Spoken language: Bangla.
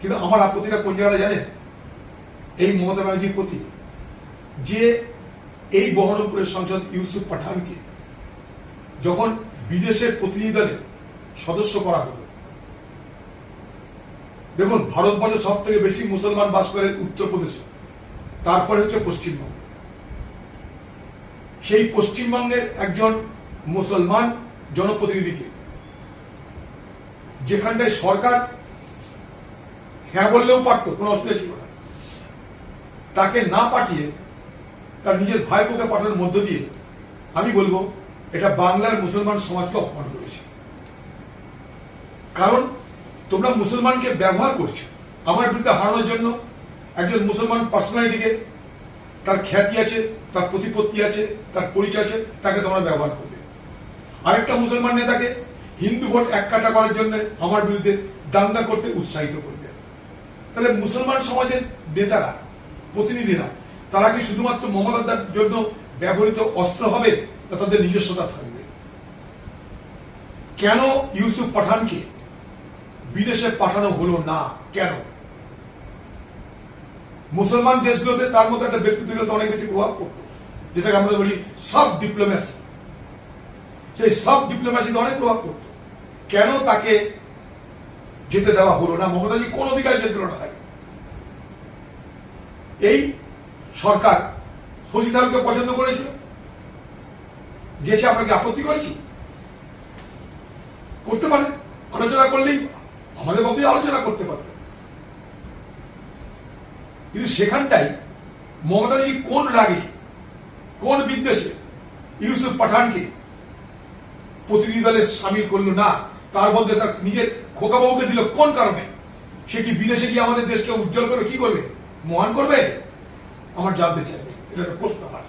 কিন্তু আমার আপত্তিটা কোন জায়গাটা জানেন? এই মমতা ব্যানার্জির প্রতি যে এই বহরমপুরের সাংসদ ইউসুফ পাঠানকে যখন বিদেশের প্রতিনিধি দলের সদস্য করা হলো, দেখুন, ভারতবর্ষে সব থেকে বেশি মুসলমান বাস করে উত্তরপ্রদেশে, তারপরে হচ্ছে পশ্চিমবঙ্গ। সেই পশ্চিমবঙ্গের একজন মুসলমান জনপ্রতিনিধিকে যেখানটায় সরকার হ্যাঁ বললেও পারত, কোনো অসুবিধা ছিল না। তাকে না পাঠিয়ে তার নিজের ভাই ভাইপোকে পাঠানোর মধ্য দিয়ে আমি বলব, এটা বাংলার মুসলমান সমাজকে অপমান করেছে। কারণ তোমরা মুসলমানকে ব্যবহার করছ, আমার বিরুদ্ধে হারানোর জন্য একজন মুসলমান পার্সোনালিটিকে তার খ্যাতি আছে, তার প্রতিপত্তি আছে, তার পরিচয় আছে, তাকে তোমরা ব্যবহার করবে। আরেকটা মুসলমান নেতাকে হিন্দু ভোট এক কাটা করার জন্য আমার বিরুদ্ধে দাঙ্গা করতে উৎসাহিত করবে। তাহলে মুসলমান সমাজের নেতারা, প্রতিনিধিরা, তারা কি শুধুমাত্র মমতার জন্য ব্যবহৃত অস্ত্র হবে না তাদের নিজস্বতা থাকবে? কেন ইউসুফ পাঠানকে বিদেশে পাঠানো হলো না? কেন? মুসলমান দেশগুলোতে তার মতো একটা ব্যক্তিত্বগুলোতে অনেক বেশি প্রভাব পড়তো, যেটাকে আমরা বলি সব ডিপ্লোম্যাসি। সেই সব ডিপ্লোম্যাসিতে অনেক প্রভাব পড়তো। কেন তাকে যেতে দেওয়া হলো না মমতাজি কোন অধিকার যেতে না তাকে এই সরকার শশী থারুরকে পছন্দ করেছিল গেছে আমরা কি আপত্তি করেছি? করতে পারে, আলোচনা করলেই আমাদের মধ্যেই আলোচনা করতে পারতেন কিন্তু সেখানটাই মমতাজি কোন রাগে, কোন বিদ্বেষে ইউসুফ পাঠানকে প্রতিনিধি দলে সামিল করল না? তার মধ্যে তার নিজের খোকা খোকাবাবুকে দিল কোন কারণে? সে কি বিদেশে গিয়ে আমাদের দেশকে উজ্জ্বল করবে? কি করবে? মহান করবে? আমার জানতে চাইবে। এটা একটা প্রশ্ন আমার।